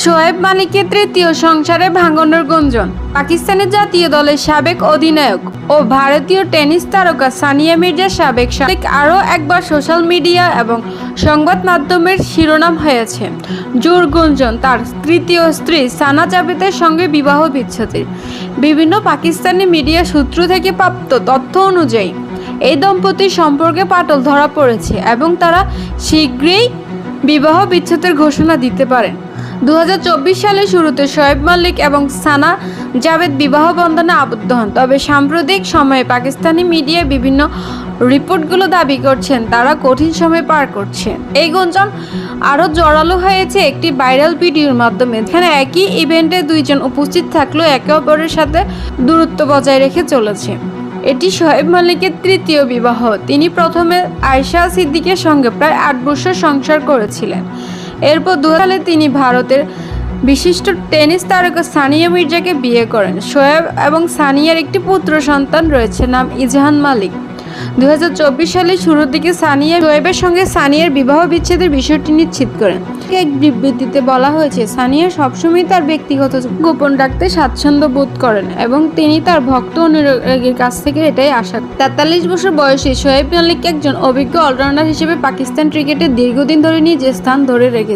শোয়েব মালিকের তৃতীয় সংসারে ভাঙনের গুঞ্জন। পাকিস্তানের জাতীয় দলের সাবেক অধিনায়ক ও ভারতীয় টেনিস তারকা সানিয়া মির্জার সাবেক সাবেক আরও একবার সোশ্যাল মিডিয়া এবং সংবাদ মাধ্যমের শিরোনাম হয়েছে। জোর গুঞ্জন, তার তৃতীয় স্ত্রী সানা জাবেদের সঙ্গে বিবাহ বিচ্ছেদের বিভিন্ন পাকিস্তানি মিডিয়া সূত্র থেকে প্রাপ্ত তথ্য অনুযায়ী, এই দম্পতির সম্পর্কে পাটল ধরা পড়েছে এবং তারা শীঘ্রই বিবাহ বিচ্ছেদের ঘোষণা দিতে পারেন। দু সালের শুরুতে শোয়েব মালিক এবং সানা জাভেদ বিবাহ বন্ধনে আবদ্ধ হন। তবে সাম্প্রতিক সময়ে পাকিস্তানি মিডিয়ায় বিভিন্ন রিপোর্টগুলো দাবি করছেন, তারা কঠিন সময় পার করছে এই গুঞ্জন আরও জোরালো হয়েছে একটি ভাইরাল ভিডিওর মাধ্যমে। এখানে একই ইভেন্টে দুইজন উপস্থিত থাকলেও একে অপরের সাথে দূরত্ব বজায় রেখে চলেছে। এটি শোয়েব মালিকের তৃতীয় বিবাহ। তিনি প্রথমে আয়শা সিদ্দিকের সঙ্গে প্রায় আট বছর সংসার করেছিলেন। এরপর দু সালে তিনি ভারতের বিশিষ্ট টেনিস তারকা সানিয়া মির্জাকে বিয়ে করেন। শোয়েব এবং সানিয়ার একটি পুত্র সন্তান রয়েছে, নাম ইজহান মালিক। দু হাজার চব্বিশ সালে শুরুর দিকে সানিয়া শোয়েবের সঙ্গে সানিয়ার বিবাহ বিচ্ছেদের বিষয়টি নিশ্চিত করেন। এক বিবৃতিতে বলা হয়েছে, সানিয়া সবসময় তার ব্যক্তিগত গোপন রাখতে স্বাচ্ছন্দ্য বোধ করেন এবং তিনি তার ভক্ত অনুরাগীর কাছ থেকে এটাই আশা তেতাল্লিশ বছর বয়সে শোয়েব মালিক একজন অভিজ্ঞ অলরাউন্ডার হিসেবে পাকিস্তান ক্রিকেটে দীর্ঘদিন ধরে নিয়ে যে স্থান ধরে রেখেছে।